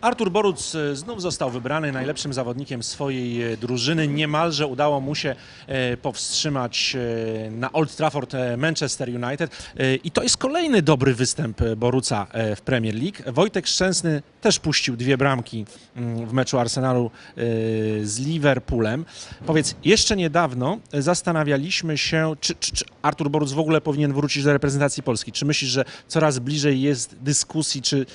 Artur Boruc e, znów został wybrany najlepszym zawodnikiem swojej e, drużyny. Niemalże udało mu się e, powstrzymać na Old Trafford Manchester United. I to jest kolejny dobry występ Boruca w Premier League. Wojtek Szczęsny też puścił dwie bramki mm, w meczu Arsenalu z Liverpoolem. Powiedz, jeszcze niedawno zastanawialiśmy się, czy, czy, czy Artur Boruc w ogóle powinien wrócić do reprezentacji Polski. Czy myślisz, że coraz bliżej jest dyskusji, czy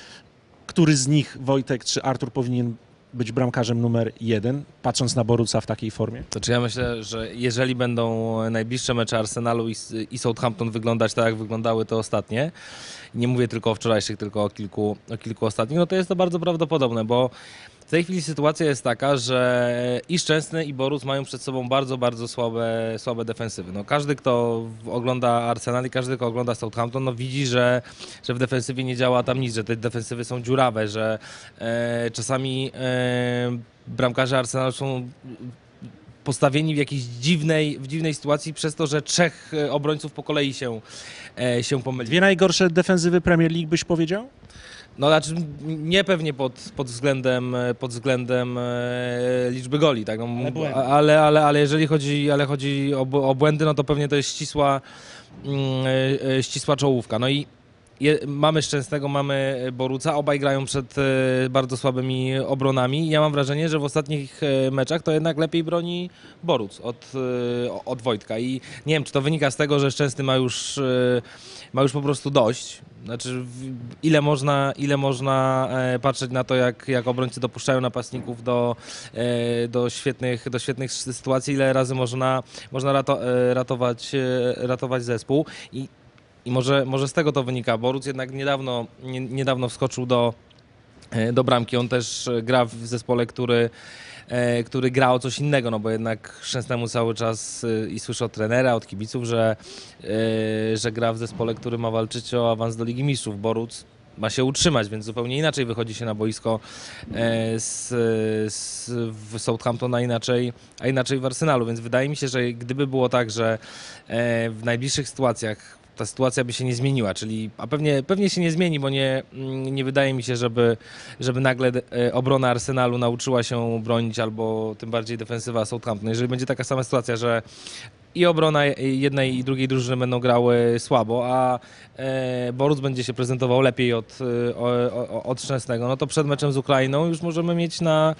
który z nich, Wojtek czy Artur, powinien być bramkarzem numer jeden, patrząc na Boruca w takiej formie? Znaczy ja myślę, że jeżeli będą najbliższe mecze Arsenalu i, i Southampton wyglądać tak, jak wyglądały te ostatnie, nie mówię tylko o wczorajszych, tylko o kilku, o kilku ostatnich, no to jest to bardzo prawdopodobne, bo w tej chwili sytuacja jest taka, że i Szczęsny i Borus mają przed sobą bardzo, bardzo słabe, słabe defensywy. No, każdy, kto ogląda Arsenal i każdy, kto ogląda Southampton, no widzi, że, że w defensywie nie działa tam nic, że te defensywy są dziurawe, że e, czasami e, bramkarze Arsenalu są postawieni w jakiejś dziwnej, w dziwnej sytuacji przez to, że trzech e, obrońców po kolei się, e, się pomyli. Dwie najgorsze defensywy Premier League byś powiedział? No znaczy nie pewnie pod, pod względem, pod względem e, liczby goli, tak? No, Ale ale, ale, ale jeżeli chodzi, ale chodzi o, o błędy, no to pewnie to jest ścisła, mm, e, e, ścisła czołówka. No i je, mamy Szczęsnego, mamy Boruca, obaj grają przed e, bardzo słabymi obronami. Ja mam wrażenie, że w ostatnich e, meczach to jednak lepiej broni Boruc od, e, od Wojtka. I nie wiem, czy to wynika z tego, że Szczęsny ma już, e, ma już po prostu dość. Znaczy, w- ile można, ile można e, patrzeć na to, jak, jak obrońcy dopuszczają napastników do, do, świetnych, do świetnych sytuacji, ile razy można, można rato, ratować, ratować zespół. I i może, może z tego to wynika. Boruc jednak niedawno, nie, niedawno wskoczył do, e, do bramki. On też e, gra w zespole, który, e, który gra o coś innego, no bo jednak Szczęsnemu cały czas i słyszę od trenera, od kibiców, że, że gra w zespole, który ma walczyć o awans do Ligi Mistrzów. Boruc ma się utrzymać, więc zupełnie inaczej wychodzi się na boisko z, z, w Southampton, a inaczej, a inaczej w Arsenalu. Więc wydaje mi się, że gdyby było tak, że w najbliższych sytuacjach ta sytuacja by się nie zmieniła, czyli a pewnie, pewnie się nie zmieni, bo nie, mm, nie wydaje mi się, żeby, żeby nagle e, obrona Arsenalu nauczyła się bronić, albo tym bardziej defensywa Southampton. Jeżeli będzie taka sama sytuacja, że i obrona jednej i drugiej drużyny będą grały słabo, a e, Boruc będzie się prezentował lepiej od, e, od Szczęsnego, no to przed meczem z Ukrainą już możemy mieć na,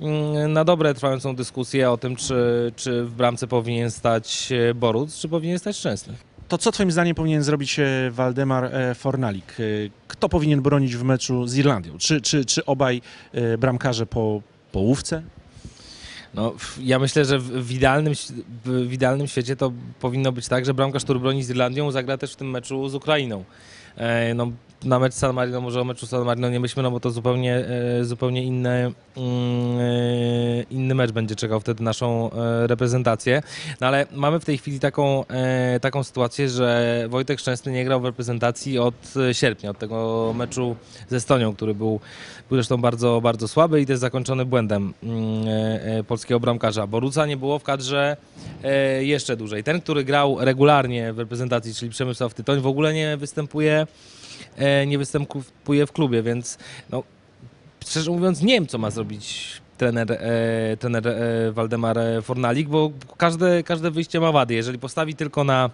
mm, na dobre trwającą dyskusję o tym, czy, czy w bramce powinien stać Boruc, czy powinien stać Szczęsny. To co twoim zdaniem powinien zrobić e, Waldemar e, Fornalik? E, Kto powinien bronić w meczu z Irlandią? Czy, czy, czy obaj bramkarze po połówce? No, ja myślę, że w, idealnym, w idealnym świecie to powinno być tak, że bramkarz, który broni z Irlandią, zagra też w tym meczu z Ukrainą. E, no, na mecz San Marino, może o meczu San Marino nie myślmy, no bo to zupełnie, e, zupełnie inny, mm, e, inny mecz będzie czekał wtedy naszą reprezentację. No ale mamy w tej chwili taką, taką sytuację, że Wojtek Szczęsny nie grał w reprezentacji od sierpnia, od tego meczu z Estonią, który był, był zresztą bardzo, bardzo słaby i też zakończony błędem mm, polskiego bramkarza. Boruca nie było w kadrze jeszcze dłużej. Ten, który grał regularnie w reprezentacji, czyli Przemysław Tytoń, w ogóle nie występuje, nie występuje w klubie, więc no, szczerze mówiąc nie wiem, co ma zrobić trener, e, trener e, Waldemar Fornalik, bo każde, każde wyjście ma wady. Jeżeli postawi tylko na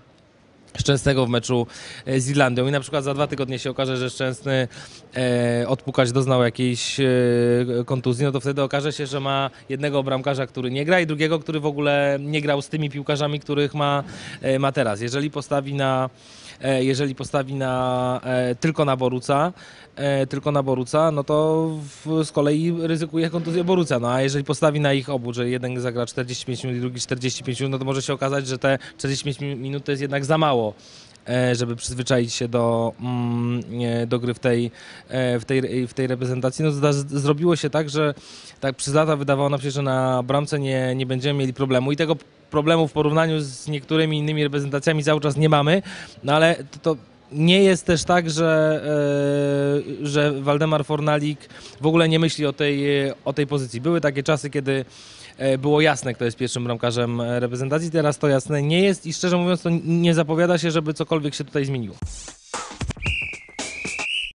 Szczęsnego w meczu e, z Irlandią i na przykład za dwa tygodnie się okaże, że Szczęsny e, odpukać doznał jakiejś e, kontuzji, no to wtedy okaże się, że ma jednego bramkarza, który nie gra i drugiego, który w ogóle nie grał z tymi piłkarzami, których ma, e, ma teraz. Jeżeli postawi na e, jeżeli postawi na, e, tylko na Boruca, tylko na Boruca, no to w, z kolei ryzykuje kontuzję Boruca. No a jeżeli postawi na ich obu, że jeden zagra 45 minut, drugi 45 minut, no to może się okazać, że te 45 mi- minut to jest jednak za mało e, żeby przyzwyczaić się do, mm, nie, do gry w tej, e, w tej, w tej reprezentacji. No, zrobiło się tak, że tak przez lata wydawało nam się, że na bramce nie, nie będziemy mieli problemu i tego problemu w porównaniu z niektórymi innymi reprezentacjami cały czas nie mamy, no ale to, to nie jest też tak, że, e, że Waldemar Fornalik w ogóle nie myśli o tej, o tej pozycji. Były takie czasy, kiedy e, było jasne, kto jest pierwszym bramkarzem e, reprezentacji. Teraz to jasne nie jest i szczerze mówiąc, to nie zapowiada się, żeby cokolwiek się tutaj zmieniło.